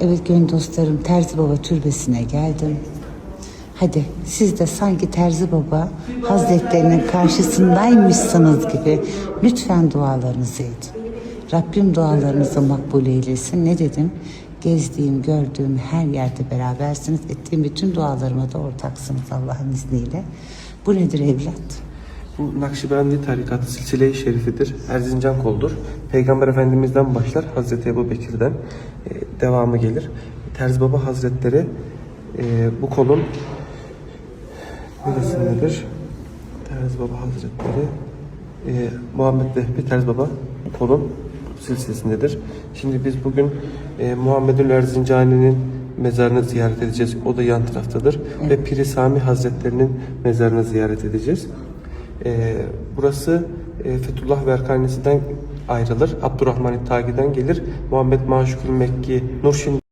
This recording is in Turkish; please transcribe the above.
Evet gönül dostlarım Terzi Baba türbesine geldim. Hadi siz de sanki Terzi Baba Hazretlerinin karşısındaymışsınız gibi lütfen dualarınızı edin. Rabbim dualarınızı makbul eylesin. Ne dedim? Gezdiğim, gördüğüm her yerde berabersiniz. Ettiğim bütün dualarıma da ortaksınız Allah'ın izniyle. Bu nedir evlat? Bu Nakşibendi tarikatı silsile-i şerifidir. Erzincan koldur. Peygamber Efendimiz'den başlar. Hazreti Ebu Bekir'den e, devamı gelir. Terzi Baba Hazretleri e, bu kolun neresindedir? Terzi Baba Hazretleri e, Muhammed Vehbi Terzi Baba kolun silsilesindedir. Şimdi biz bugün e, Muhammedül Erzincani'nin mezarını ziyaret edeceğiz. O da yan taraftadır. Ve Piri Sami Hazretlerinin mezarını ziyaret edeceğiz. Ee, burası e, Fethullah Verkanesi'den ayrılır. Abdurrahman İttagi'den gelir. Muhammed Maşukül Mekki, Nurşin